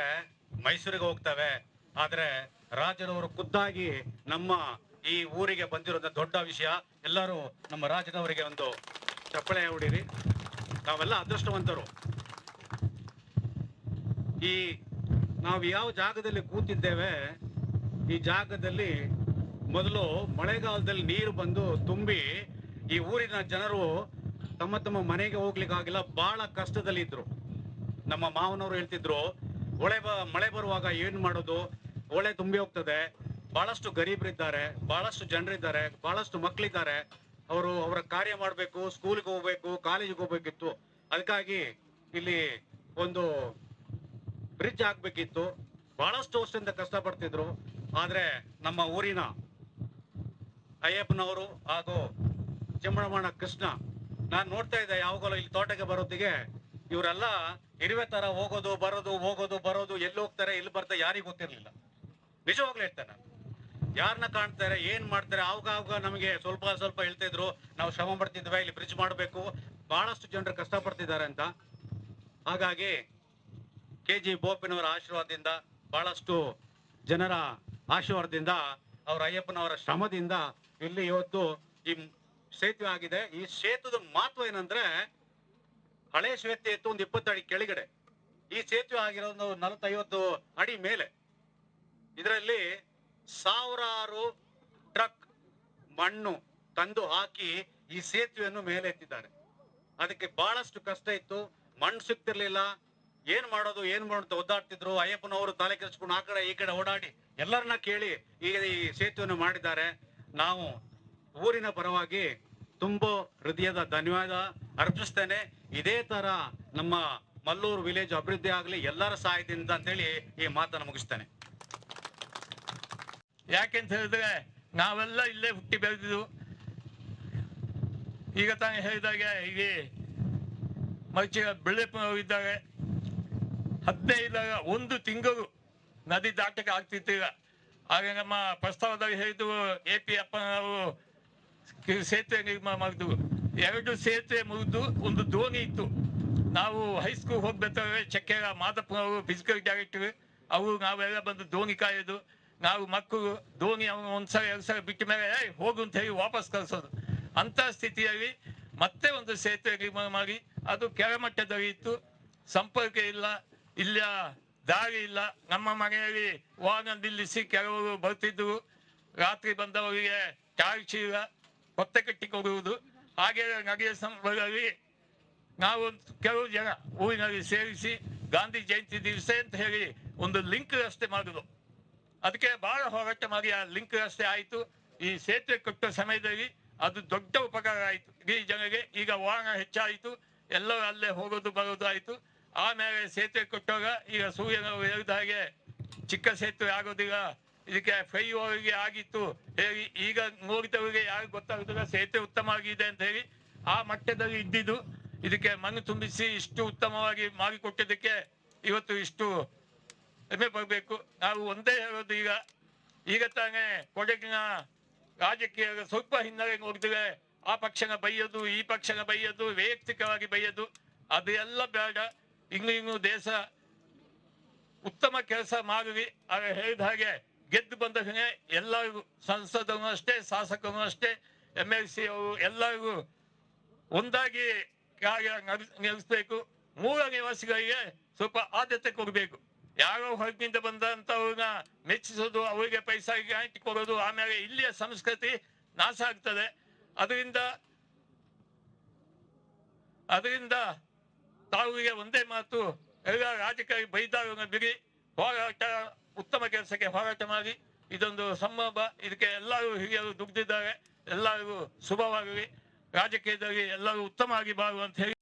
ಮೈಸೂರಿಗೆ ಹೋಗ್ತವೆ. ಆದ್ರೆ ರಾಜರವರು ಖುದ್ದಾಗಿ ನಮ್ಮ ಈ ಊರಿಗೆ ಬಂದಿರೋದ ದೊಡ್ಡ ವಿಷಯ. ಎಲ್ಲರೂ ನಮ್ಮ ರಾಜನವರಿಗೆ ಒಂದು ಚಪ್ಪಳೆ ಹೊಡಿರಿ. ನಾವೆಲ್ಲ ಅದೃಷ್ಟವಂತರು. ಈ ನಾವು ಯಾವ ಜಾಗದಲ್ಲಿ ಕೂತಿದ್ದೇವೆ, ಈ ಜಾಗದಲ್ಲಿ ಮೊದಲು ಮಳೆಗಾಲದಲ್ಲಿ ನೀರು ಬಂದು ತುಂಬಿ ಈ ಊರಿನ ಜನರು ತಮ್ಮ ತಮ್ಮ ಮನೆಗೆ ಹೋಗ್ಲಿಕ್ಕಾಗಿಲ್ಲ, ಬಹಳ ಕಷ್ಟದಲ್ಲಿ ಇದ್ರು ನಮ್ಮ ಮಾವನವರು ಹೇಳ್ತಿದ್ರು, ಹೊಳೆ ಮಳೆ ಬರುವಾಗ ಏನ್ ಮಾಡೋದು? ಹೊಳೆ ತುಂಬಿ ಹೋಗ್ತದೆ. ಬಹಳಷ್ಟು ಗರೀಬರಿದ್ದಾರೆ, ಬಹಳಷ್ಟು ಜನರಿದ್ದಾರೆ, ಬಹಳಷ್ಟು ಮಕ್ಕಳಿದ್ದಾರೆ ಅವರು ಅವರ ಕಾರ್ಯ ಮಾಡಬೇಕು, ಸ್ಕೂಲ್ಗೆ ಹೋಗ್ಬೇಕು, ಕಾಲೇಜಿಗೆ ಹೋಗ್ಬೇಕಿತ್ತು. ಅದಕ್ಕಾಗಿ ಇಲ್ಲಿ ಒಂದು ಬ್ರಿಡ್ಜ್ ಆಗ್ಬೇಕಿತ್ತು ಬಹಳಷ್ಟು ವರ್ಷದಿಂದ ಕಷ್ಟಪಡ್ತಿದ್ರು. ಆದ್ರೆ ನಮ್ಮ ಊರಿನ ಅಯ್ಯಪ್ಪನವರು ಹಾಗೂ ಚಿಮ್ಮಣಮಣ ಕೃಷ್ಣ. ನಾನು ನೋಡ್ತಾ ಇದ್ದೆ ಯಾವಾಗಲೂ ಇಲ್ಲಿ ತೋಟಕ್ಕೆ ಬರೋದಿಗೆ ಇವರೆಲ್ಲ ಇರುವೆ ತರ ಹೋಗೋದು, ಬರೋದು ಹೋಗೋದು, ಬರೋದು, ಎಲ್ಲಿ ಹೋಗ್ತಾರೆ, ಎಲ್ಲಿ ಬರ್ತಾರೆ ಯಾರಿಗೂ ಗೊತ್ತಿರ್ಲಿಲ್ಲ. ನಿಜವಾಗ್ಲೂ ಹೇಳ್ತೇನೆ ನಾನು. ಯಾರನ್ನ ಕಾಣ್ತಾರೆ, ಏನ್ ಮಾಡ್ತಾರೆ, ಆವಾಗ ಆವಾಗ ನಮಗೆ ಸ್ವಲ್ಪ ಸ್ವಲ್ಪ ಹೇಳ್ತಾ ಇದ್ರು, ನಾವು ಶ್ರಮ ಪಡ್ತಿದ್ವಿ, ಇಲ್ಲಿ ಬ್ರಿಡ್ಜ್ ಮಾಡಬೇಕು. ಬಹಳಷ್ಟು ಜನರು ಕಷ್ಟಪಡ್ತಿದ್ದಾರೆ ಅಂತ. ಹಾಗಾಗಿ ಕೆ ಜಿ ಬೋಪಿನವರ ಆಶೀರ್ವಾದದಿಂದ ಬಹಳಷ್ಟು ಜನರ ಆಶೀರ್ವಾದದಿಂದ ಅವರ ಅಯ್ಯಪ್ಪನವರ ಶ್ರಮದಿಂದ ಇಲ್ಲಿ ಇವತ್ತು ಈ ಸೇತುವೆ ಆಗಿದೆ ಈ ಸೇತುವೆ ಮಹತ್ವ ಏನಂದ್ರೆ ಹಳೆ ಸೇತುವೆ ಇತ್ತು ಒಂದು ಇಪ್ಪತ್ತು ಅಡಿ ಕೆಳಗಡೆ. ಈ ಸೇತುವೆ ಆಗಿರೋದು ನಲವತ್ತೈವತ್ತು ಅಡಿ ಮೇಲೆ. ಇದರಲ್ಲಿ ಸಾವಿರಾರು ಟ್ರಕ್ ಮಣ್ಣು ತಂದು ಹಾಕಿ ಈ ಸೇತುವೆಯನ್ನು ಮೇಲೆ ಎತ್ತಿದ್ದಾರೆ. ಅದಕ್ಕೆ ಬಹಳಷ್ಟು ಕಷ್ಟ ಇತ್ತು. ಮಣ್ಣು ಸಿಗ್ತಿರ್ಲಿಲ್ಲ. ಏನ್ ಮಾಡೋದು ಏನ್ ಮಾಡೋದು ಒದ್ದಾಡ್ತಿದ್ರು. ಅಯ್ಯಪ್ಪನವರು ತಲೆ ಕೆರೆಸ್ಕೊಂಡು ಆ ಕಡೆ ಈ ಕಡೆ ಓಡಾಡಿ ಎಲ್ಲರನ್ನ ಕೇಳಿ ಈಗ ಈ ಸೇತುವೆಯನ್ನು ಮಾಡಿದ್ದಾರೆ. ನಾವು ಊರಿನ ಪರವಾಗಿ ತುಂಬಾ ಹೃದಯದ ಧನ್ಯವಾದ ಅರ್ಪಿಸ್ತೇನೆ. ಇದೇ ತರ ನಮ್ಮ ಮಲ್ಲೂರು ವಿಲೇಜ್ ಅಭಿವೃದ್ಧಿ ಆಗಲಿ ಎಲ್ಲರ ಸಹಾಯದಿಂದ ಅಂತೇಳಿ ಈ ಮಾತನ್ನು ಮುಗಿಸ್ತೇನೆ. ಯಾಕೆಂತ ಹೇಳಿದ್ರೆ ನಾವೆಲ್ಲ ಇಲ್ಲೇ ಹುಟ್ಟಿ ಬೆಳೆದಿದ್ದು ಈಗ ತಾನೇ ಹೇಳಿದಾಗೆ ಇಲ್ಲಿ ಮೈಚಿಗ ಬೆಳೆ ಇದ್ದಾಗ ಹದಿನೈದಾಗ ಒಂದು ತಿಂಗಳು ನದಿ ದಾಟಕ್ಕೆ ಆಗ್ತಿತ್ತು ಈಗ. ಆಗ ನಮ್ಮ ಪ್ರಸ್ತಾವದಲ್ಲಿ ಹೇಳಿದ್ದು ಎ ಪಿ ಅಪ್ಪನವರು ಸೇತುವೆ ನಿರ್ಮಾಣ ಮಾಡಿದ್ರು ಎರಡು ಸೇತುವೆ ಮುರಿದು ಒಂದು ದೋಣಿ ಇತ್ತು. ನಾವು ಹೈಸ್ಕೂಲ್ ಹೋಗ್ಬೇಕಾದ್ರೆ ಚಕ್ಕೆರ ಮಾದಪ್ಪನವರು ಫಿಸಿಕಲ್ ಡೈರೆಕ್ಟರ್ ಅವರು ನಾವೆಲ್ಲ ಬಂದು ದೋಣಿ ಕಾಯೋದು. ನಾವು ಮಕ್ಕಳು, ದೋಣಿ ಅವನು ಒಂದ್ಸಲ ಎರಡು ಸಲ ಬಿಟ್ಟ ಮೇಲೆ ಹೋಗು ಅಂತ ಹೇಳಿ ವಾಪಸ್ ಕಳಿಸೋದು. ಅಂತ ಸ್ಥಿತಿಯಲ್ಲಿ ಮತ್ತೆ ಒಂದು ಸೇತುವೆ ನಿರ್ಮಾಣ ಮಾಡಿ, ಅದು ಕೆಳಮಟ್ಟದಲ್ಲಿ ಇತ್ತು. ಸಂಪರ್ಕ ಇಲ್ಲ ಇಲ್ಲ, ದಾರಿ ಇಲ್ಲ. ನಮ್ಮ ಮನೆಯಲ್ಲಿ ವಾಹನ ನಿಲ್ಲಿಸಿ ಕೆಲವರು ಬರ್ತಿದ್ರು. ರಾತ್ರಿ ಬಂದವರಿಗೆ ಟಾರ್ಚ್ ಚೀಲ ಹೊತ್ತೆ ಕೊಡುವುದು. ಹಾಗೆ ನಡೆಯ ಸಂದರ್ಭದಲ್ಲಿ ನಾವು ಕೆಲವು ಜನ ಊರಿನಲ್ಲಿ ಸೇರಿಸಿ ಗಾಂಧಿ ಜಯಂತಿ ದಿವಸ ಅಂತ ಹೇಳಿ ಒಂದು ಲಿಂಕ್ ರಸ್ತೆ ಮಾಡುದು ಅದಕ್ಕೆ ಬಹಳ ಹೋರಾಟ ಮಾಡಿ ಆ ಲಿಂಕ್ ರಸ್ತೆ ಆಯಿತು. ಈ ಸೇತುವೆ ಕಟ್ಟುವ ಸಮಯದಲ್ಲಿ ಅದು ದೊಡ್ಡ ಉಪಕಾರ ಆಯಿತು. ಇಡೀ ಜನರಿಗೆ ಈಗ ವಾಹನ ಹೆಚ್ಚಾಯಿತು. ಎಲ್ಲರೂ ಅಲ್ಲೇ ಹೋಗೋದು ಬರೋದು ಆಯಿತು. ಆಮೇಲೆ ಸೇತುವೆ ಕೊಟ್ಟಾಗ ಈಗ ಸೂರ್ಯನವರು ಹೇಳಿದ ಹಾಗೆ ಚಿಕ್ಕ ಸೇತುವೆ ಆಗೋದಿಲ್ಲ. ಇದಕ್ಕೆ ಫೈ ಓವರ್ಗೆ ಆಗಿತ್ತು. ಹೇಳಿ ಈಗ ನೋಡಿದವರಿಗೆ ಯಾರು ಗೊತ್ತಾಗುತ್ತಿಲ್ಲ ಸೇತುವೆ ಉತ್ತಮ ಆಗಿದೆ ಅಂತ ಹೇಳಿ ಆ ಮಟ್ಟದಲ್ಲಿ ಇದ್ದಿದ್ದು. ಇದಕ್ಕೆ ಮಣ್ಣು ತುಂಬಿಸಿ ಇಷ್ಟು ಉತ್ತಮವಾಗಿ ಮಾಡಿಕೊಟ್ಟಿದ್ದಕ್ಕೆ ಇವತ್ತು ಇಷ್ಟು ಹೆಮ್ಮೆ ಪಡಬೇಕು. ನಾವು ಒಂದೇ ಹೇಳೋದು ಈಗ. ಈಗ ತಾನೇ ಕೊಡಗಿನ ರಾಜಕೀಯ ಸ್ವಲ್ಪ ಹಿನ್ನೆಲೆ ನೋಡಿದ್ರೆ ಆ ಪಕ್ಷನ ಬೈಯೋದು, ಈ ಪಕ್ಷನ ಬೈಯೋದು, ವೈಯಕ್ತಿಕವಾಗಿ ಬೈಯೋದು, ಅದು ಎಲ್ಲ ಬೇಡ. ಇನ್ನು ಇನ್ನು ದೇಶ ಉತ್ತಮ ಕೆಲಸ ಮಾಡಲಿ ಹೇಳಿದ ಹಾಗೆ ಗೆದ್ದು ಬಂದ ಎಲ್ಲ ಎಲ್ಲರಿಗೂ ಸಂಸದರು ಅಷ್ಟೇ ಶಾಸಕನು ಅಷ್ಟೇ ಎಂ ಎಲ್ ಸಿ ಅವರು ಎಲ್ಲರಿಗೂ ಒಂದಾಗಿ ಕಾರ್ಯ ನಡ್- ನಡೆಸಬೇಕು. ಮೂಲ ನಿವಾಸಿಗಳಿಗೆ ಸ್ವಲ್ಪ ಆದ್ಯತೆ ಕೊಡಬೇಕು. ಯಾರೋ ಹೊರಗಿನಿಂದ ಬಂದಂಥವ್ರನ್ನ ಮೆಚ್ಚಿಸೋದು, ಅವರಿಗೆ ಪೈಸಾ ಗ್ಯಾರಂಟಿ ಕೊಡೋದು, ಆಮೇಲೆ ಇಲ್ಲಿಯ ಸಂಸ್ಕೃತಿ ನಾಶ ಆಗ್ತದೆ. ಅದರಿಂದ ಅದರಿಂದ ತಾವಿಗೆ ಒಂದೇ ಮಾತು, ಎಲ್ಲ ರಾಜಕೀಯ ಬೈದಾರನ್ನ ಬಿಡಿ, ಹೋರಾಟ ಉತ್ತಮ ಕೆಲಸಕ್ಕೆ ಹೋರಾಟ ಮಾಡಿ ಇದೊಂದು ಸಂಭವ. ಇದಕ್ಕೆ ಎಲ್ಲರೂ ಹಿರಿಯರು ದುಗ್ದಿದ್ದಾರೆ. ಎಲ್ಲರಿಗೂ ಶುಭವಾಗಲಿ. ರಾಜಕೀಯದಲ್ಲಿ ಎಲ್ಲರೂ ಉತ್ತಮವಾಗಿ ಬಾಳು ಅಂತ ಹೇಳಿ.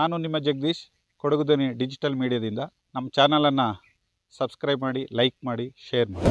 ನಾನು ನಿಮ್ಮ ಜಗದೀಶ್ ಕೊಡಗುದನಿ ಡಿಜಿಟಲ್ ಮೀಡಿಯಾದಿಂದ. ನಮ್ಮ ಚಾನಲನ್ನು ಸಬ್ಸ್ಕ್ರೈಬ್ ಮಾಡಿ, ಲೈಕ್ ಮಾಡಿ, ಶೇರ್ ಮಾಡಿ.